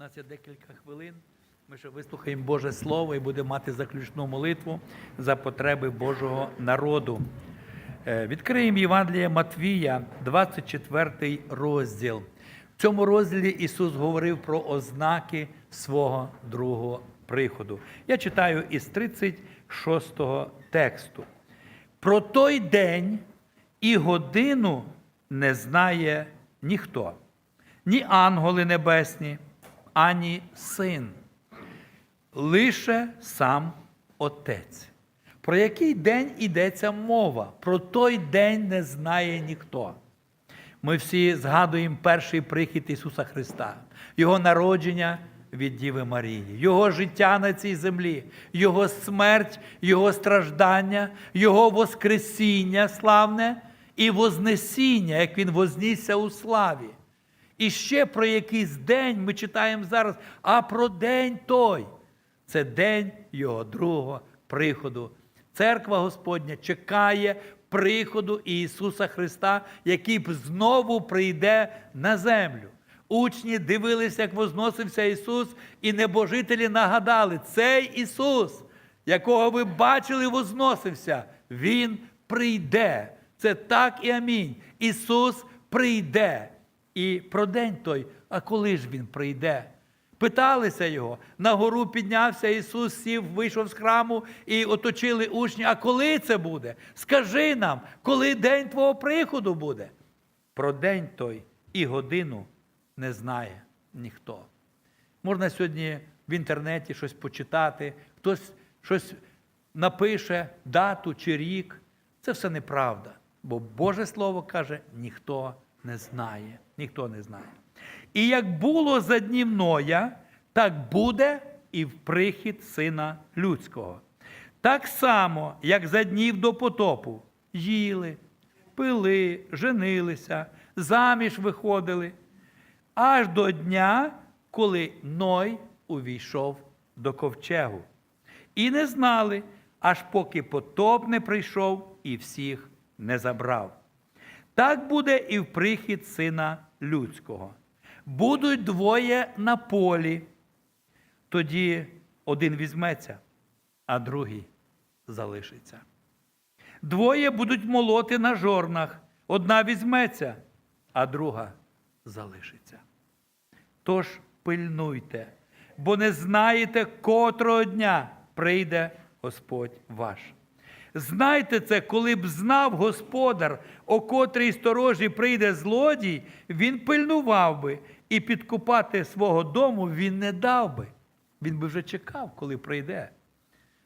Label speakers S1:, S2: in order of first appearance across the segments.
S1: Нас є декілька хвилин. Ми ще вислухаємо Боже Слово і будемо мати заключну молитву за потреби Божого народу. Е, Відкриємо Євангеліє Матвія, 24 розділ. В цьому розділі Ісус говорив про ознаки свого другого приходу. Я читаю із 36 тексту. Про той день і годину не знає ніхто, ні ангели небесні, ані син, лише сам Отець. Про який день йдеться мова? Про той день не знає ніхто. Ми всі згадуємо перший прихід Ісуса Христа, Його народження від Діви Марії, Його життя на цій землі, Його смерть, Його страждання, Його Воскресіння славне і Вознесіння, як Він вознісся у славі. І ще про якийсь день ми читаємо зараз, а про день той. Це день Його другого приходу. Церква Господня чекає приходу Ісуса Христа, який знову прийде на землю. Учні дивилися, як возносився Ісус, і небожителі нагадали, цей Ісус, якого ви бачили, возносився, Він прийде. Це так і амінь. Ісус прийде. І про день той, а коли ж Він прийде? Питалися його. На гору піднявся Ісус, сів, вийшов з храму і оточили учні. А коли це буде? Скажи нам, коли день Твого приходу буде? Про день той і годину не знає ніхто. Можна сьогодні в інтернеті щось почитати, хтось щось напише, дату чи рік. Це все неправда. Бо Боже Слово каже, ніхто не знає. Ніхто не знає. І як було за днів Ноя, так буде і в прихід Сина Людського. Так само, як за днів до потопу, їли, пили, женилися, заміж виходили, аж до дня, коли Ной увійшов до ковчегу. І не знали, аж поки потоп не прийшов і всіх не забрав. Так буде і в прихід Сина Людського. Будуть двоє на полі, тоді один візьметься, а другий залишиться. Двоє будуть молоти на жорнах, одна візьметься, а друга залишиться. Тож пильнуйте, бо не знаєте, котрого дня прийде Господь ваш. Знайте це, коли б знав господар, о котрій сторожі прийде злодій, він пильнував би і підкупати свого дому він не дав би. Він би вже чекав, коли прийде.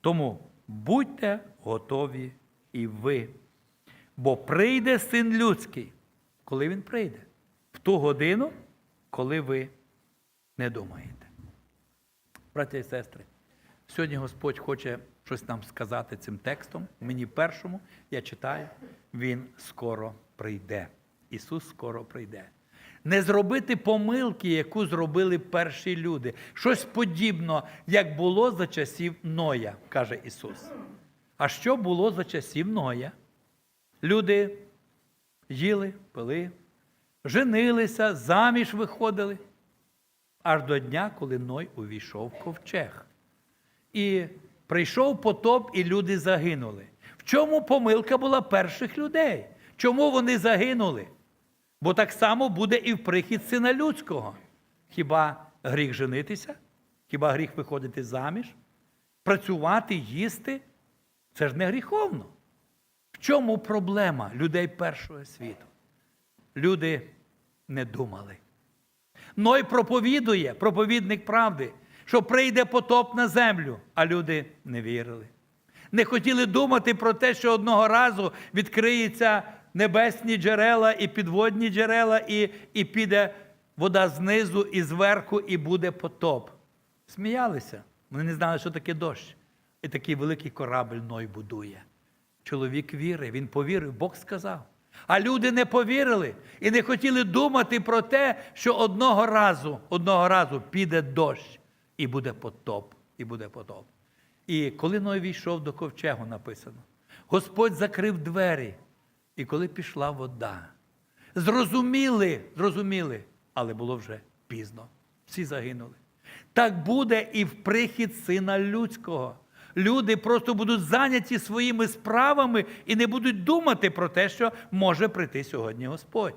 S1: Тому будьте готові і ви. Бо прийде син людський, коли він прийде, в ту годину, коли ви не думаєте. Браття і сестри, сьогодні Господь хоче щось нам сказати цим текстом. Мені першому я читаю, Він скоро прийде. Ісус скоро прийде. Не зробити помилки, яку зробили перші люди. Щось подібно, як було за часів Ноя, каже Ісус. А що було за часів Ноя? Люди їли, пили, женилися, заміж виходили, аж до дня, коли Ной увійшов в ковчег. І прийшов потоп, і люди загинули. В чому помилка була перших людей? Чому вони загинули? Бо так само буде і в прихід сина людського. Хіба гріх женитися? Хіба гріх виходити заміж? Працювати, їсти? Це ж не гріховно. В чому проблема людей першого світу? Люди не думали. Ной проповідує, проповідник правди, що прийде потоп на землю, а люди не вірили. Не хотіли думати про те, що одного разу відкриються небесні джерела і підводні джерела, і, і піде вода знизу і зверху, і буде потоп. Сміялися. Вони не знали, що таке дощ. І такий великий корабль Ной будує. Чоловік віри, він повірив, Бог сказав. А люди не повірили і не хотіли думати про те, що одного разу, одного разу піде дощ, і буде потоп, і буде потоп. І коли Ной війшов до ковчегу, написано, Господь закрив двері, і коли пішла вода, зрозуміли, зрозуміли, але було вже пізно. всі загинули. Так буде і в прихід Сина Людського. Люди просто будуть зайняті своїми справами і не будуть думати про те, що може прийти сьогодні Господь.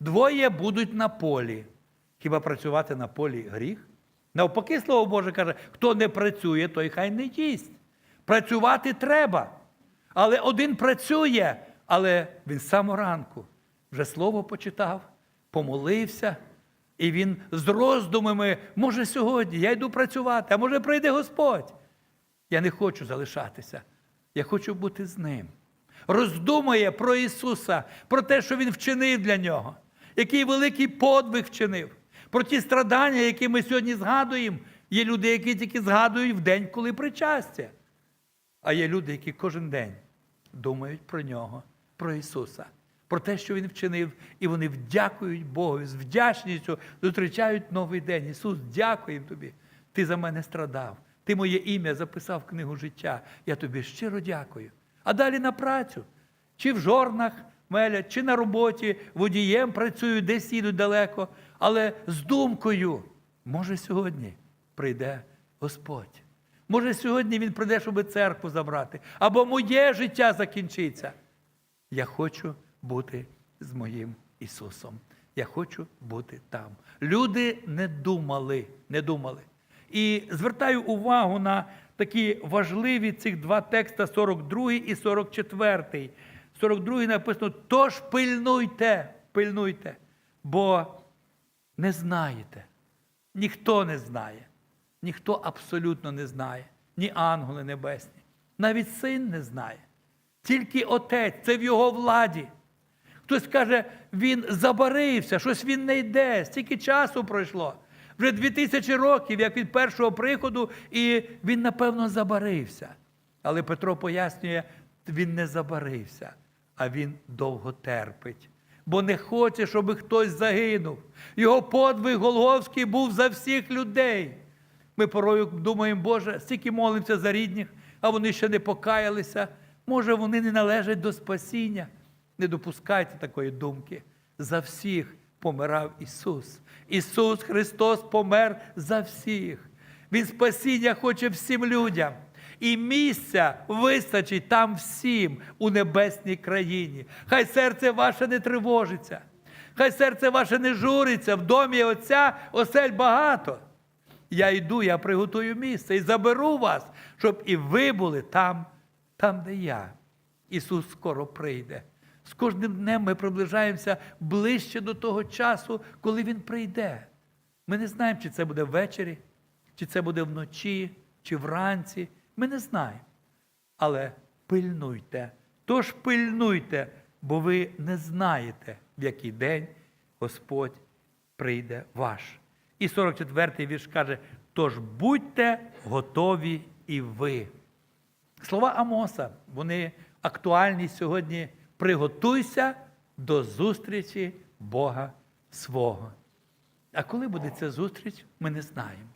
S1: Двоє будуть на полі. Хіба працювати на полі гріх? Навпаки, Слово Боже каже, хто не працює, той хай не їсть. Працювати треба. Але один працює, але він з самого ранку вже слово почитав, помолився, і він з роздумами, може, сьогодні я йду працювати, а може прийде Господь. Я не хочу залишатися. Я хочу бути з ним. Роздумує про Ісуса, про те, що Він вчинив для нього, який великий подвиг вчинив, про ті страдання, які ми сьогодні згадуємо. Є люди, які тільки згадують в день, коли причастя. А є люди, які кожен день думають про нього, про Ісуса, про те, що Він вчинив, і вони вдякують Богу, з вдячністю зустрічають новий день. Ісус, дякуємо тобі. Ти за мене страдав. Ти моє ім'я записав в книгу життя. Я тобі щиро дякую. А далі на працю. Чи в жорнах мелять, чи на роботі, водієм працюють, десь їдуть далеко, але з думкою, може, сьогодні прийде Господь. Може, сьогодні Він прийде, щоб церкву забрати, або моє життя закінчиться. Я хочу бути з моїм Ісусом. Я хочу бути там. Люди не думали, не думали. І звертаю увагу на такі важливі цих два текста 42 і 44. 42 написано: тож пильнуйте, пильнуйте, бо не знаєте. Ніхто не знає. Ніхто абсолютно не знає. Ні ангели небесні. Навіть син не знає. Тільки отець, це в його владі. Хтось каже, він забарився, щось він не йде, стільки часу пройшло. Вже дві тисячі років, як від першого приходу, і він, напевно, забарився. Але Петро пояснює, він не забарився, а він довго терпить. Бо не хоче, щоб хтось загинув. Його подвиг Голговський був за всіх людей. Ми порою думаємо, Боже, стільки молимося за рідних, а вони ще не покаялися. Може, вони не належать до спасіння. Не допускайте такої думки. За всіх помирав Ісус. Ісус Христос помер за всіх. Він спасіння хоче всім людям. І місця вистачить там всім у небесній країні. Хай серце ваше не тривожиться, хай серце ваше не журиться, в домі Отця осель багато. Я йду, я приготую місце і заберу вас, щоб і ви були там, там, де я. Ісус скоро прийде. З кожним днем ми приближаємося ближче до того часу, коли Він прийде. Ми не знаємо, чи це буде ввечері, чи це буде вночі, чи вранці. Ми не знаємо. Але пильнуйте. Тож пильнуйте, бо ви не знаєте, в який день Господь прийде ваш. І 44-й вірш каже: тож будьте готові і ви. Слова Амоса, вони актуальні сьогодні. Приготуйся до зустрічі Бога свого. А коли буде ця зустріч, ми не знаємо.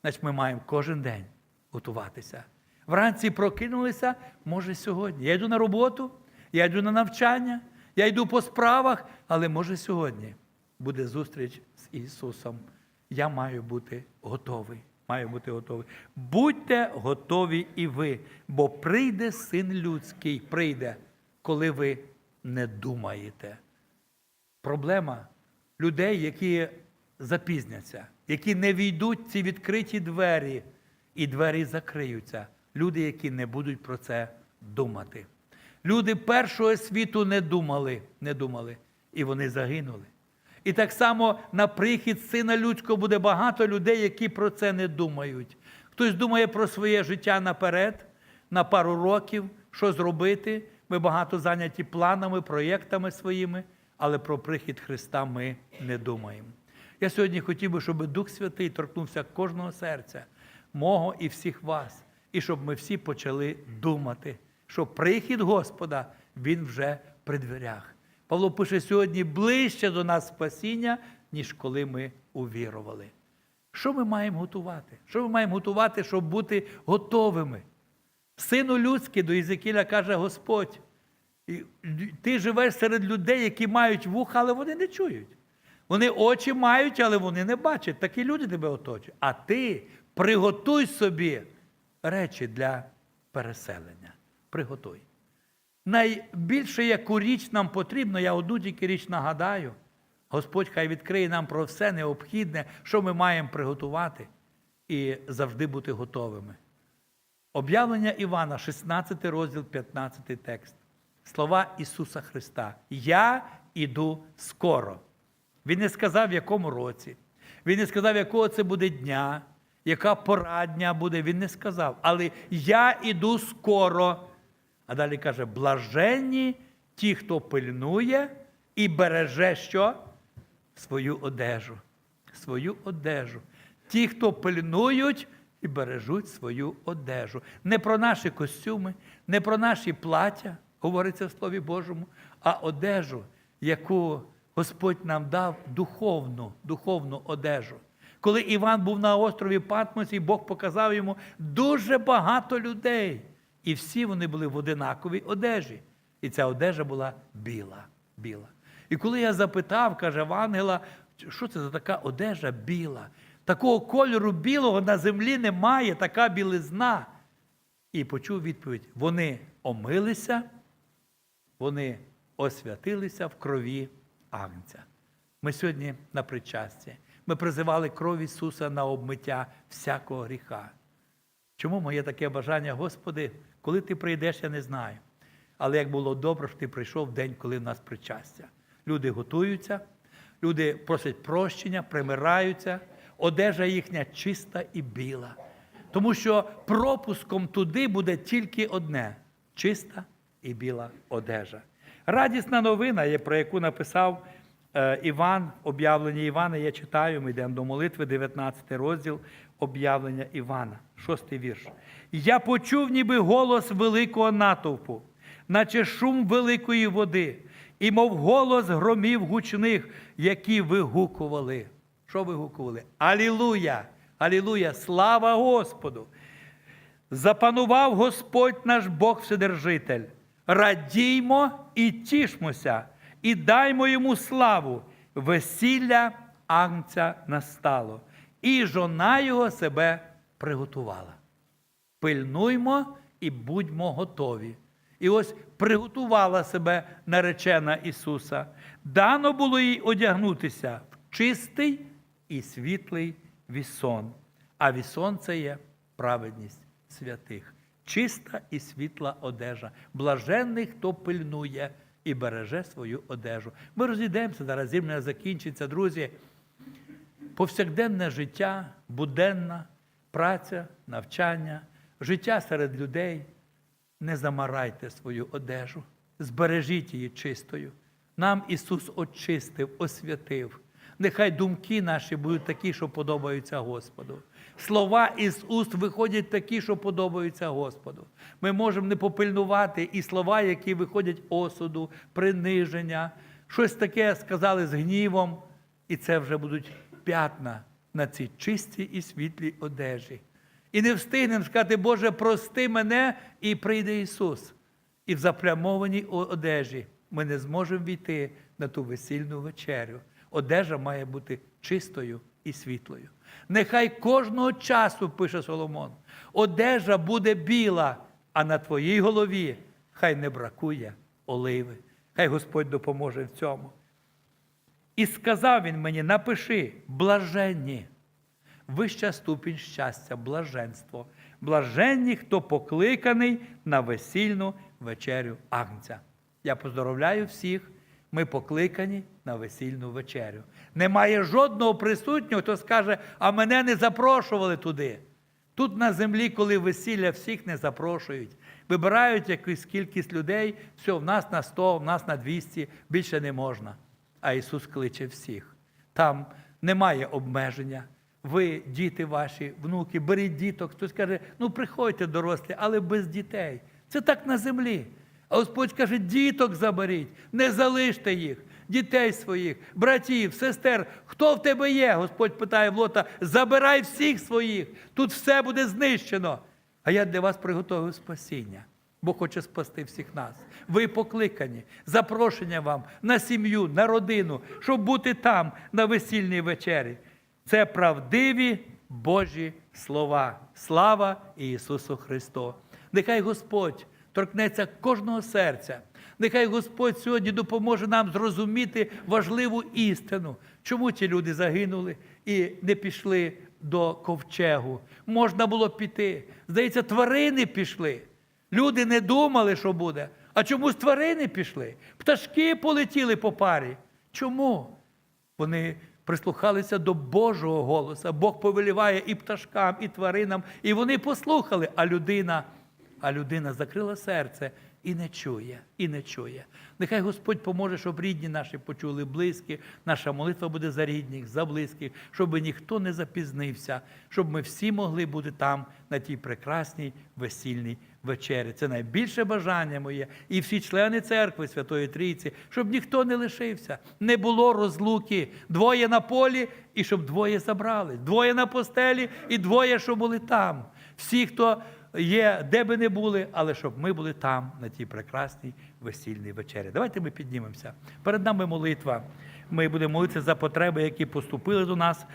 S1: Значить, ми маємо кожен день готуватися. Вранці прокинулися, може сьогодні. Я йду на роботу, я йду на навчання, я йду по справах, але може сьогодні буде зустріч з Ісусом. Я маю бути готовий. Маю бути готовий. Будьте готові і ви, бо прийде син людський, прийде, коли ви не думаєте. Проблема людей, які запізняться, які не війдуть ці відкриті двері, і двері закриються. Люди, які не будуть про це думати. Люди першого світу не думали, не думали, і вони загинули. І так само на прихід сина людського буде багато людей, які про це не думають. Хтось думає про своє життя наперед, на пару років, що зробити. Ми багато зайняті планами, проєктами своїми, але про прихід Христа ми не думаємо. Я сьогодні хотів би, щоб Дух Святий торкнувся кожного серця, мого і всіх вас, і щоб ми всі почали думати, що прихід Господа Він вже при дверях. Павло пише сьогодні ближче до нас спасіння, ніж коли ми увірували. Що ми маємо готувати? Що ми маємо готувати, щоб бути готовими? Сину людський до Єзекіля каже Господь, ти живеш серед людей, які мають вуха, але вони не чують. Вони очі мають, але вони не бачать. Такі люди тебе оточують. А ти приготуй собі речі для переселення. Приготуй. Найбільше, яку річ нам потрібно, я одну тільки річ нагадаю. Господь хай відкриє нам про все необхідне, що ми маємо приготувати, і завжди бути готовими. Об'явлення Івана, 16 розділ, 15 текст. Слова Ісуса Христа. Я іду скоро. Він не сказав, в якому році. Він не сказав, якого це буде дня, яка пора дня буде. Він не сказав. Але я іду скоро. А далі каже: блаженні ті, хто пильнує і береже що? Свою одежу. Свою одежу. Ті, хто пильнують і бережуть свою одежу. Не про наші костюми, не про наші плаття, говориться в Слові Божому, а одежу, яку Господь нам дав духовну, духовну одежу. Коли Іван був на острові Патмосі, Бог показав йому дуже багато людей. І всі вони були в одинаковій одежі. І ця одежа була біла. біла. І коли я запитав, каже в ангела, що це за така одежа біла? Такого кольору білого на землі немає, така білизна. І почув відповідь: вони омилися, вони освятилися в крові Агнця. Ми сьогодні на причасті. Ми призивали кров Ісуса на обмиття всякого гріха. Чому моє таке бажання, Господи, коли ти прийдеш, я не знаю. Але як було добре, що ти прийшов в день, коли в нас причастя. Люди готуються, люди просять прощення, примираються, одежа їхня чиста і біла. Тому що пропуском туди буде тільки одне чиста і біла одежа. Радісна новина, є, про яку написав Іван, об'явлення Івана. Я читаю, ми йдемо до молитви, 19 розділ об'явлення Івана, 6 вірш. Я почув, ніби голос великого натовпу, наче шум великої води, і мов голос громів гучних, які вигукували. Що вигукували? Алілуя! Алілуя! Слава Господу! Запанував Господь наш Бог Вседержитель. Радіймо і тішмося, і даймо йому славу. Весілля Агнця настало, і жона його себе приготувала. Пильнуймо і будьмо готові. І ось приготувала себе наречена Ісуса. Дано було їй одягнутися в чистий і світлий вісон. А вісон це є праведність святих. Чиста і світла одежа. Блаженний, хто пильнує і береже свою одежу. Ми розійдемося зараз, зімня закінчиться, друзі. Повсякденне життя, буденна праця, навчання, життя серед людей. Не замарайте свою одежу, збережіть її чистою. Нам Ісус очистив, освятив. Нехай думки наші будуть такі, що подобаються Господу. Слова із уст виходять такі, що подобаються Господу. Ми можемо не попильнувати і слова, які виходять осуду, приниження, щось таке сказали з гнівом, і це вже будуть п'ятна на цій чистій і світлій одежі. І не встигнемо сказати, Боже, прости мене, і прийде Ісус. І в заплямованій одежі ми не зможемо війти на ту весільну вечерю. Одежа має бути чистою і світлою. Нехай кожного часу, пише Соломон, одежа буде біла, а на твоїй голові хай не бракує оливи. Хай Господь допоможе в цьому. І сказав він мені: напиши, блаженні, вища ступінь щастя, блаженство, блаженні, хто покликаний на весільну вечерю Агнця. Я поздоровляю всіх. Ми покликані на весільну вечерю. Немає жодного присутнього, хто скаже, а мене не запрошували туди. Тут на землі, коли весілля, всіх не запрошують. Вибирають якусь кількість людей, все, в нас на 100, в нас на 200, більше не можна. А Ісус кличе всіх. Там немає обмеження. Ви, діти ваші, внуки, беріть діток. Хтось каже, ну приходьте дорослі, але без дітей. Це так на землі. А Господь каже, діток заберіть, не залиште їх, дітей своїх, братів, сестер. Хто в тебе є? Господь питає в Лота, забирай всіх своїх, тут все буде знищено. А я для вас приготовив спасіння. Бог хоче спасти всіх нас. Ви покликані, запрошення вам на сім'ю, на родину, щоб бути там на весільній вечері. Це правдиві Божі слова. Слава Ісусу Христу! Нехай Господь торкнеться кожного серця. Нехай Господь сьогодні допоможе нам зрозуміти важливу істину, чому ті люди загинули і не пішли до ковчегу. Можна було піти. Здається, тварини пішли. Люди не думали, що буде. А чомусь тварини пішли. Пташки полетіли по парі. Чому? Вони прислухалися до Божого голосу. Бог повеліває і пташкам, і тваринам, і вони послухали, а людина, а людина закрила серце і не чує, і не чує. Нехай Господь поможе, щоб рідні наші почули близькі. Наша молитва буде за рідних, за близьких, щоб ніхто не запізнився, щоб ми всі могли бути там на тій прекрасній весільній вечері. Це найбільше бажання моє. І всі члени церкви Святої Трійці, щоб ніхто не лишився, не було розлуки. Двоє на полі, і щоб двоє забрали, двоє на постелі, і двоє, що були там. Всі, хто є, де би не були, але щоб ми були там, на тій прекрасній весільній вечері. Давайте ми піднімемося. Перед нами молитва. Ми будемо молитися за потреби, які поступили до нас.